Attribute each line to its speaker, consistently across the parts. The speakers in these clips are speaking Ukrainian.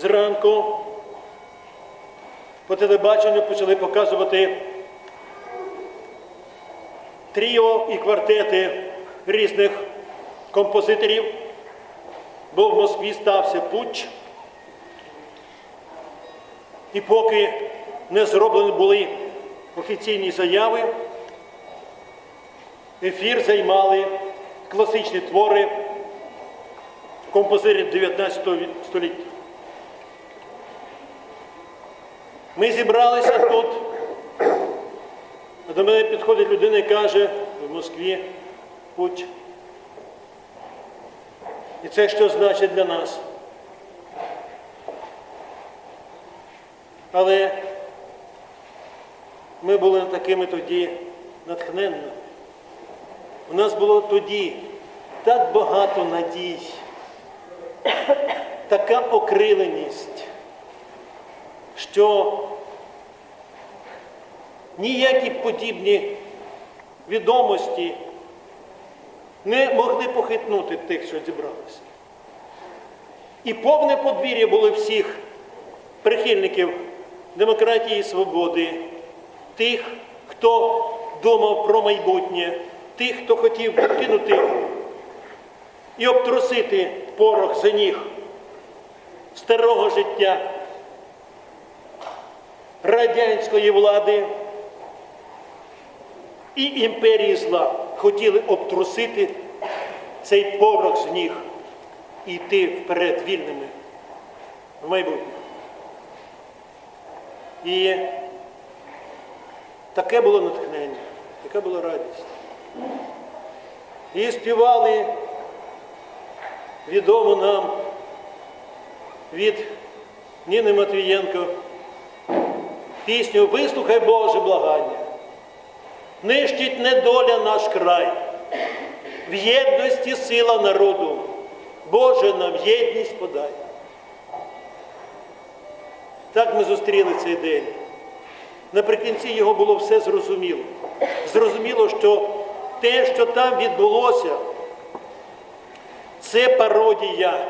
Speaker 1: зранку по телебаченню почали показувати тріо і квартети різних композиторів, бо в Москві стався путч. І поки не зроблені були офіційні заяви, ефір займали класичні твори композиторів 19 століття. Ми зібралися тут. а До мене підходить людина і каже, в Москві путь. І це що значить для нас? Але ми були такими тоді натхненними. У нас було тоді так багато надій, така окриленість, що ніякі подібні відомості не могли похитнути тих, що зібралися. І повне подвір'я було всіх прихильників демократії і свободи, тих, хто думав про майбутнє, тих, хто хотів покинути і обтрусити порох за ніг старого життя радянської влади і імперії зла хотіли обтрусити цей порох з ніг і йти вперед вільними в майбутнє. І таке було натхнення, така була радість. І співали відомо нам від Ніни Матвієнко пісню Вислухай Боже благання. Нищить недоля наш край, в єдності сила народу, Боже нам єдність подай. Так ми зустріли цей день. Наприкінці його було все зрозуміло. Зрозуміло, що те, що там відбулося, це пародія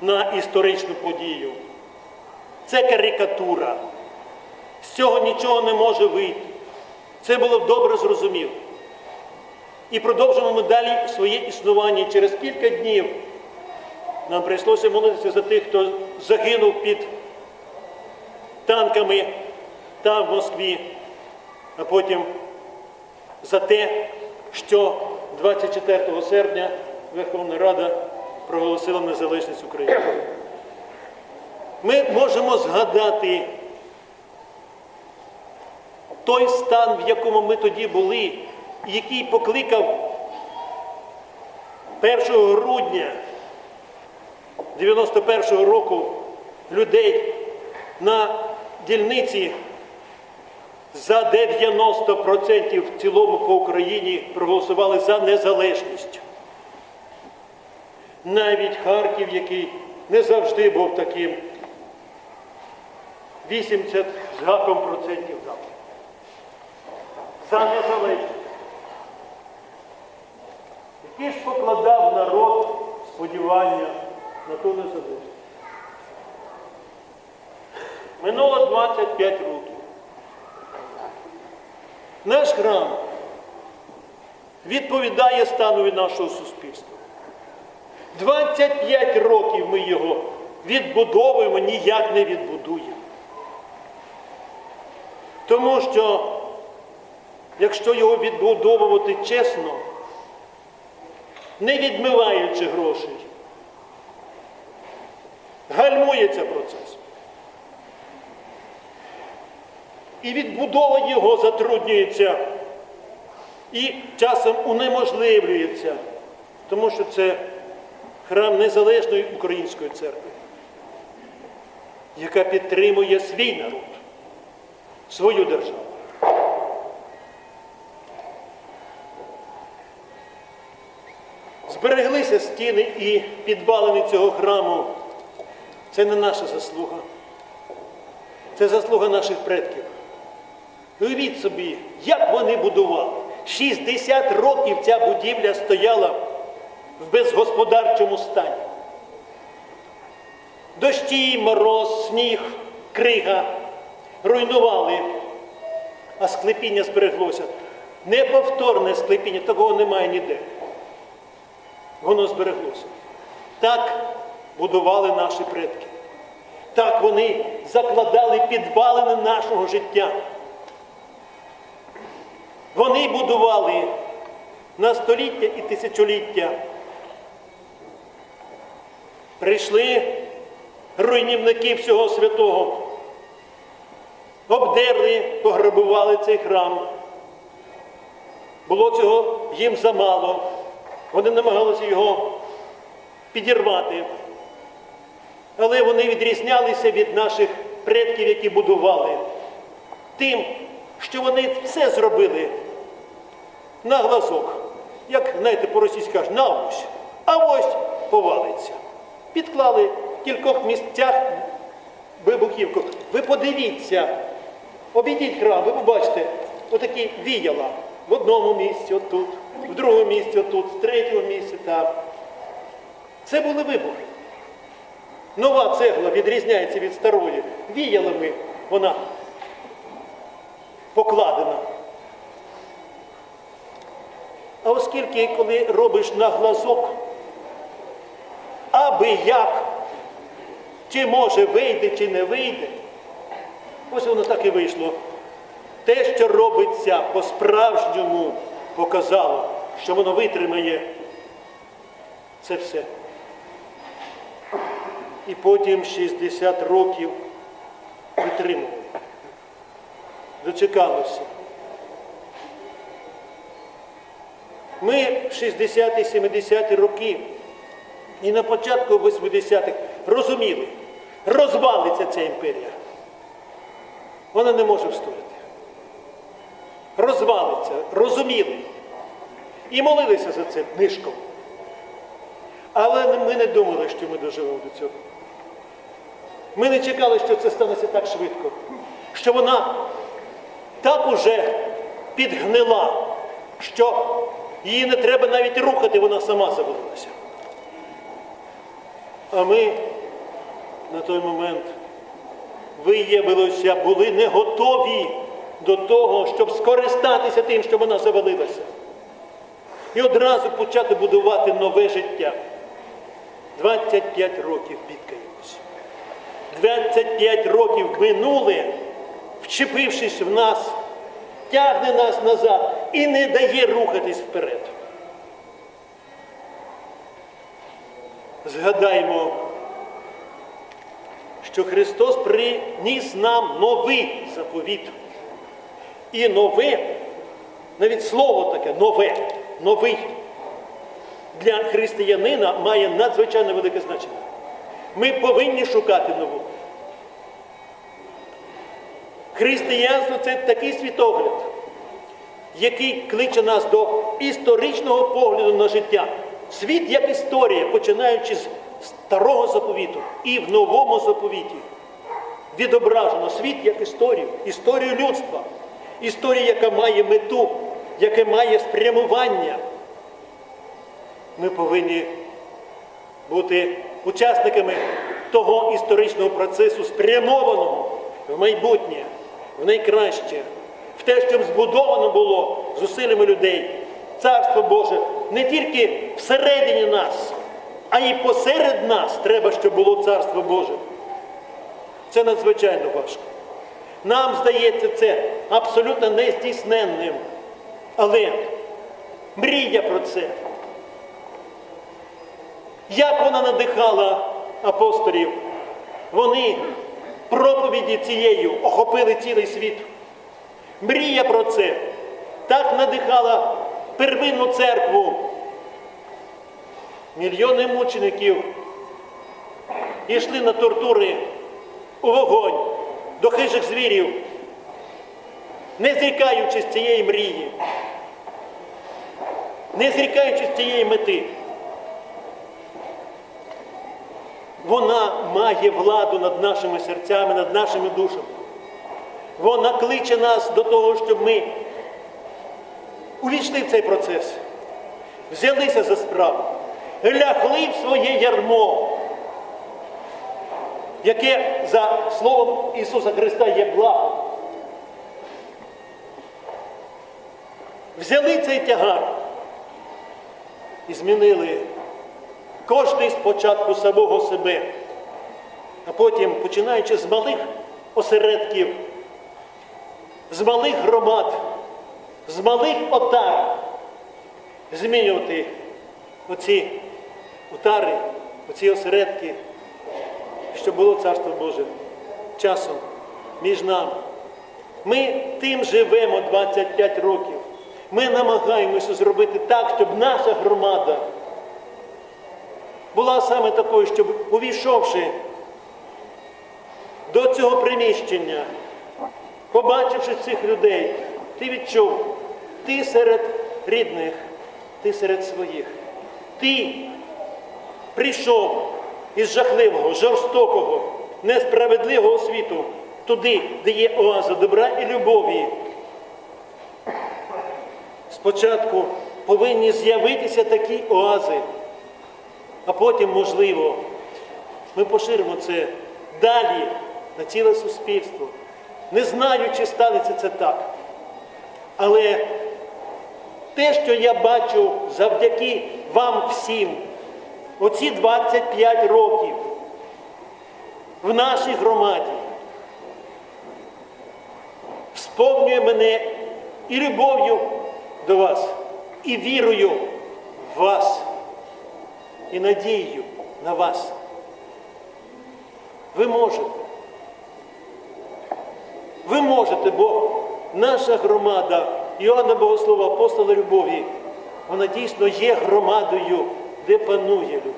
Speaker 1: на історичну подію. Це карикатура. Цього нічого не може вийти. Це було добре зрозуміло. І продовжимо ми далі своє існування. Через кілька днів нам прийшлося молитися за тих, хто загинув під танками там в Москві, а потім за те, що 24 серпня Верховна Рада проголосила незалежність України. Ми можемо згадати той стан, в якому ми тоді були, який покликав 1 грудня 91-го року людей на дільниці за 90% в цілому по Україні проголосували за незалежність. Навіть Харків, який не завжди був таким, 80 з гаком процентів дав. За незалежність. Який ж покладав народ сподівання на ту незалежність. Минуло 25 років. Наш храм відповідає станові нашого суспільства. 25 років ми його відбудовуємо, ніяк не відбудуємо. Тому що, якщо його відбудовувати чесно, не відмиваючи грошей, гальмується процес. І відбудова його затруднюється і часом унеможливлюється, тому що це храм незалежної української церкви, яка підтримує свій народ, свою державу. Збереглися стіни і підвалини цього храму. Це не наша заслуга. Це заслуга наших предків. Уявіть собі, як вони будували. 60 років ця будівля стояла в безгосподарчому стані. Дощі, мороз, сніг, крига руйнували, а склепіння збереглося. Неповторне склепіння, такого немає ніде. Воно збереглося. Так будували наші предки. Так вони закладали підвалини нашого життя. Вони будували на століття і тисячоліття. Прийшли руйнівники всього святого, обдерли, пограбували цей храм. Було цього їм замало. Вони намагалися його підірвати. Але вони відрізнялися від наших предків, які будували, тим, що вони все зробили на глазок. Як, знаєте, по-російськи кажуть, на ось, а ось повалиться. Підклали в кількох місцях вибухівку. Ви подивіться, обійдіть храм, ви побачите, отакі віяла в одному місці, отут, в другому місці, отут, в третьому місці там. Це були вибухи. Нова цегла відрізняється від старої. Віялами вона покладена. А оскільки, коли робиш на глазок, аби як, чи може вийде, чи не вийде, ось воно так і вийшло. Те, що робиться по-справжньому, показало, що воно витримає це все. І потім 60 років витримували. Дочекалося. Ми в 60-ті, 70-ті роки і на початку 80-х розуміли, розвалиться ця імперія. Вона не може встояти. Розвалиться, розуміли. І молилися за це нишком. Але ми не думали, що ми доживемо до цього. Ми не чекали, що це станеться так швидко, що вона так уже підгнила, що її не треба навіть рухати, вона сама завалилася. А ми на той момент виявилося, були не готові до того, щоб скористатися тим, що вона завалилася. І одразу почати будувати нове життя. 25 років бідкаємось. 25 років минули, вчепившись в нас, тягне нас назад і не дає рухатись вперед. Згадаймо, що Христос приніс нам новий заповіт. І нове, навіть слово таке нове, новий для християнина має надзвичайно велике значення. Ми повинні шукати нову. Християнство це такий світогляд, який кличе нас до історичного погляду на життя. Світ як історія, починаючи з старого заповіту і в новому заповіті. Відображено світ як історію, історію людства, історію, яка має мету, яке має спрямування. Ми повинні бути учасниками того історичного процесу, спрямованого в майбутнє, в найкраще, в те, щоб збудовано було зусиллями людей Царство Боже не тільки всередині нас, а й посеред нас треба, щоб було Царство Боже. Це надзвичайно важко. Нам здається це абсолютно нездійсненним. Але мрія про це. Як вона надихала апостолів? Вони проповіді цією охопили цілий світ. Мрія про це так надихала первинну церкву. Мільйони мучеників йшли на тортури у вогонь до хижих звірів, не зрікаючись цієї мрії, не зрікаючись цієї мети. Вона має владу над нашими серцями, над нашими душами. Вона кличе нас до того, щоб ми увійшли в цей процес, взялися за справу, лягли в своє ярмо яке за словом Ісуса Христа є благом. Взяли цей тягар і змінили кожний спочатку самого себе, а потім, починаючи з малих осередків, з малих громад, з малих отар, змінювати оці отари, оці осередки, щоб було Царство Боже часом між нами. Ми тим живемо 25 років. Ми намагаємося зробити так, щоб наша громада була саме такою, щоб увійшовши до цього приміщення, побачивши цих людей, ти відчув, ти серед рідних, ти серед своїх. Ти прийшов із жахливого, жорстокого, несправедливого світу туди, де є оаза добра і любові. Спочатку повинні з'явитися такі оази, а потім, можливо, ми поширимо це далі на ціле суспільство. Не знаю, чи станеться це так. Але те, що я бачу завдяки вам всім, оці 25 років в нашій громаді, сповнює мене і любов'ю до вас, і вірою в вас, і надією на вас. Ви можете. Ви можете, бо наша громада, Іоанна Богослова, апостола любові, вона дійсно є громадою, де панує любов.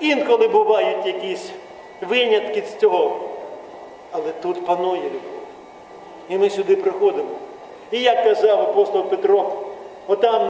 Speaker 1: Інколи бувають якісь винятки з цього, але тут панує любов. І ми сюди приходимо. І як казав апостол Петро, отам